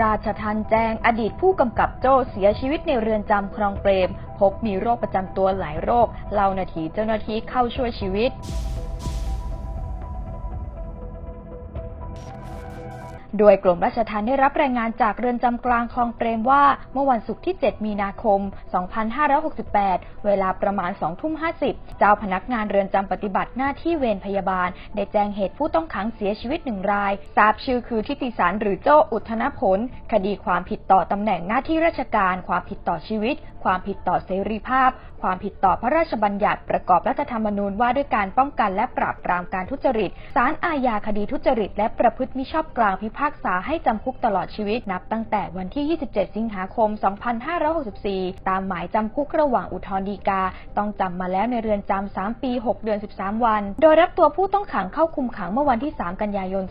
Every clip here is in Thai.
ราชทันแจ้งอดีตผู้กำกับโจ้เสียชีวิตในเรือนจำคลองเปรม พบมีโรคประจำตัวหลายโรคเล่านาทีเจ้าหน้าที่เข้าช่วยชีวิต โดยกรมราชทัณฑ์ได้รับรายงานจากเรือนจำกลางคลองเปรมว่า เมื่อวันศุกร์ที่ 7 มีนาคม 2568 เวลาประมาณ 2 ทุ่ม 50 เจ้าพนักงานเรือนจำปฏิบัติหน้าที่เวรพยาบาล ได้แจ้งเหตุผู้ต้องขังเสียชีวิตหนึ่งราย ทราบชื่อคือทิติสารหรือโจ้อุทนผล คดีความผิดต่อตำแหน่งหน้าที่ราชการ ความผิดต่อชีวิต ความผิดต่อเสรีภาพ ความผิดต่อพระราชบัญญัติประกอบรัฐธรรมนูญว่าด้วยการป้องกันและปราบปรามการทุจริต ศาลอาญาคดีทุจริต และประพฤติมิชอบกลางพิพากษาให้จำคุกตลอดชีวิตนับตั้งแต่วันที่ 27 สิงหาคม 2564 ตามหมายจำคุกระหว่างอุทธรณ์ฎีกา ต้องจำมาแล้วในเรือนจำ 3 ปี 6 เดือน 13 วัน โดยรับตัวผู้ต้องขังเข้าคุมขังเมื่อวันที่ 3 กันยายน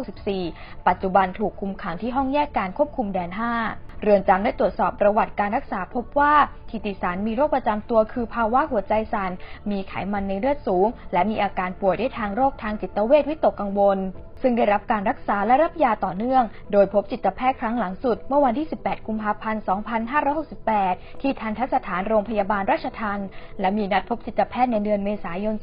2564 ปัจจุบันถูกคุมขังที่ห้องแยกการควบคุมแดน 5เรือนจำได้ตรวจสอบประวัติการรักษาพบว่าทิติสารมีโรคประจำตัวคือภาวะหัวใจสั่นมีไขมันในเลือดสูง และมีอาการป่วยด้วยทางโรคทางจิตเวชวิตกกังวล ซึ่งได้รับการรักษาและรับยาต่อเนื่อง โดยพบจิตแพทย์ครั้งหลังสุด เมื่อวันที่ 18 กุมภาพันธ์ 2568 ที่ทันทสถานโรงพยาบาลราชทันและมีนัดพบจิตแพทย์ในเดือนเมษายน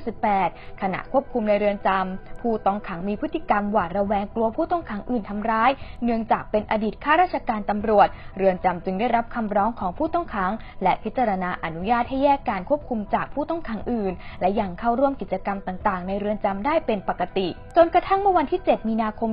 2568 ขณะควบคุมในเรือนจำผู้ต้องขังมีพฤติกรรมหวาดระแวงกลัวผู้ต้องขังอื่นทำร้าย เนื่องจากเป็นอดีตข้าราชการตำรวจ เรือนจำจึงได้รับคำร้องของผู้ต้องขัง และพิจารณาอนุญาตให้แยกการควบคุมจากผู้ต้องขังอื่น และยังเข้าร่วมกิจกรรมต่างๆ ในเรือนจำได้เป็นปกติจนกระทั่งเมื่อวันที่ 7 มีนาคม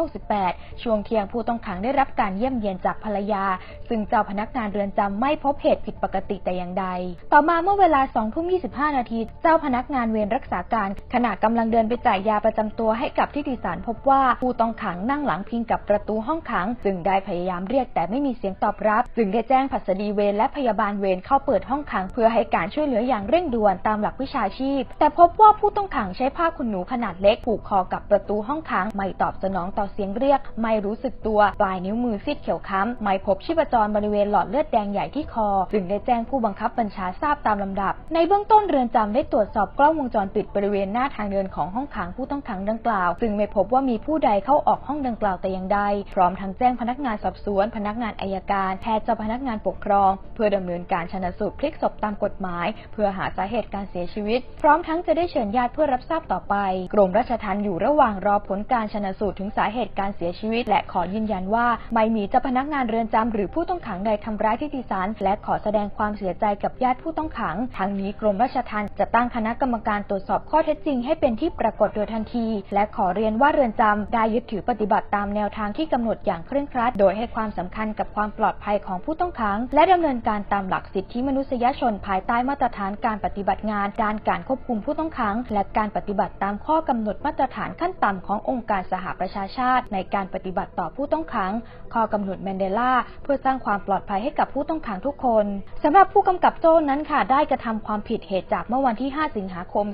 2568 ช่วงเที่ยงผู้ต้องขังได้รับการเยี่ยมเยียนจากภรรยา ซึ่งเจ้าพนักงานเรือนจำไม่พบเหตุผิดปกติแต่อย่างใด ต่อมาเมื่อเวลา2ทุ่ม25 นาที เจ้าพนักงานเวรรักษาการขณะกำลังเดินไปจ่ายยาประจำตัวให้กับที่ติสารพบว่าผู้ต้องขังนั่งหลังพิงกับประตูห้องขัง จึงได้พยายามเรียกแต่ไม่มีเสียงตอบรับ จึงได้แจ้งผัสดีเวรและพยาบาลเวรเข้าเปิดห้องขัง เพื่อให้การช่วยเหลืออย่างเร่งด่วนตามหลักวิชาชีพ แต่พบว่าผู้ต้องขังใช้ผ้าขนหนูขนาดเล็กผูกคอกับประตูห้องขัง ไม่ตอบสนองต่อเสียงเรียก ไม่รู้สึกตัว ปลายนิ้วมือซีดเขียวค้ำ ไม่พบชีพจรบริเวณหลอดเลือดแดงใหญ่ที่คอ จึงได้แจ้งผู้บังคับบัญชาทราบตามลำดับ ในเบื้องต้นเรือนจำได้ตรวจสอบกล้องวงจรปิดบริเวณหน้าทางเดินของห้องขังผู้ต้องขังดังกล่าวซึ่งไม่พบว่ามีผู้ใดเข้าออกห้องดังกล่าวแต่อย่างใด พร้อมทั้งแจ้งพนักงานสอบสวน พนักงานอายการ แพทย์เจ้าพนักงานปกครอง เพื่อดำเนินการชนะสูตรพลิกศพตามกฎหมาย เพื่อหาสาเหตุการเสียชีวิต พร้อมทั้งจะได้เชิญญาติเพื่อรับทราบต่อไป กรมราชทัณฑ์อยู่ระหว่างรอผลการชนสูตรถึงสาเหตุการเสียชีวิต และขอยืนยันว่าไม่มีเจ้าพนักงานเรือนจำหรือผู้ต้องขังใดทำร้ายทิติสาร และขอแสดงความเสียใจกับญาติผู้ต้องขัง ทั้งนี้กรมราชทัณฑ์จะตั้งคณะกรรมการตรวจสอบข้อเท็จจริงให้เป็นที่ปรากฏโดยทันที และขอเรียนว่าเรือนจำได้ยึดถือปฏิบัติตามแนวทางที่กำหนดอย่างเคร่งครัด โดยให้ความสำคัญกับความปลอดภัยของผู้ต้องขัง และดำเนินการตามหลักสิทธิมนุษยชนภายใต้มาตรฐานการปฏิบัติงาน ด้านการควบคุมผู้ต้องขัง และการปฏิบัติตามข้อกำหนดมาตรฐานขั้นต่ำขององค์การสหประชาชาติ ในการปฏิบัติต่อผู้ต้องขัง ข้อกำหนดแมนเดลาเพื่อสร้างความปลอดภัยให้กับผู้ต้องขังทุกคนสำหรับผู้กำกับโจ้นั้นค่ะได้กระทำความผิดเหตุจากเมื่อวันที่ 5 สิงหาคม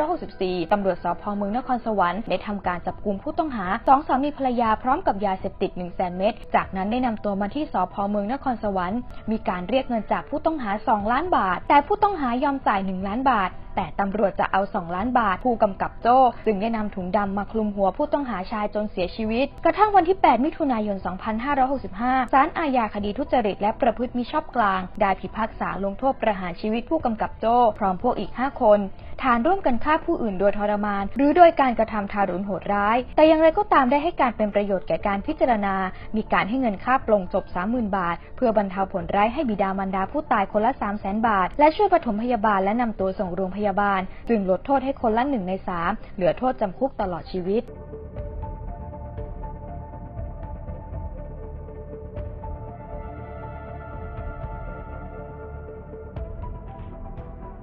2564ตำรวจสพเมืองนครสวรรค์ได้ทำการจับกุมผู้ต้องหาสองสามีภรรยาพร้อมกับยาเสพติด1 0 0 0 0แเม็ดจากนั้นได้นำตัวมาที่สพเมืองนครสวรรค์ มีการเรียกเงินจากผู้ต้องหา 2 ล้านบาท แต่ผู้ต้องหายอมจ่าย 1 ล้านบาท แต่ตำรวจจะเอา 2 ล้านบาท ผู้กำกับโจ้จึงได้นำถุงดำมาคลุมหัวผู้ต้องหาชายจนเสียชีวิต กระทั่งวันที่ 8 มิถุนายน 2565 ศาลอาญาคดีทุจริตและประพฤติมิชอบกลาง ได้พิพากษาลงโทษประหารชีวิตผู้กำกับโจ้พร้อมพวกอีก 5 คน ฐานร่วมกันฆ่าผู้อื่นโดยทรมาน หรือโดยการกระทำทารุณโหดร้าย แต่อย่างไรก็ตามได้ให้การเป็นประโยชน์แก่การพิจารณา มีการให้เงินค่าปลงศพ30,000 บาท เพื่อบรรเทาผลร้ายให้บิดามารดาผู้ตายคนละ 3 0 0 0 0 0 บาท และช่วยปฐมพยาบาลและนำตัวส่งโรงพยาบาล จึงลดโทษให้คนละหนึ่งในสามเหลือโทษจำคุกตลอดชีวิต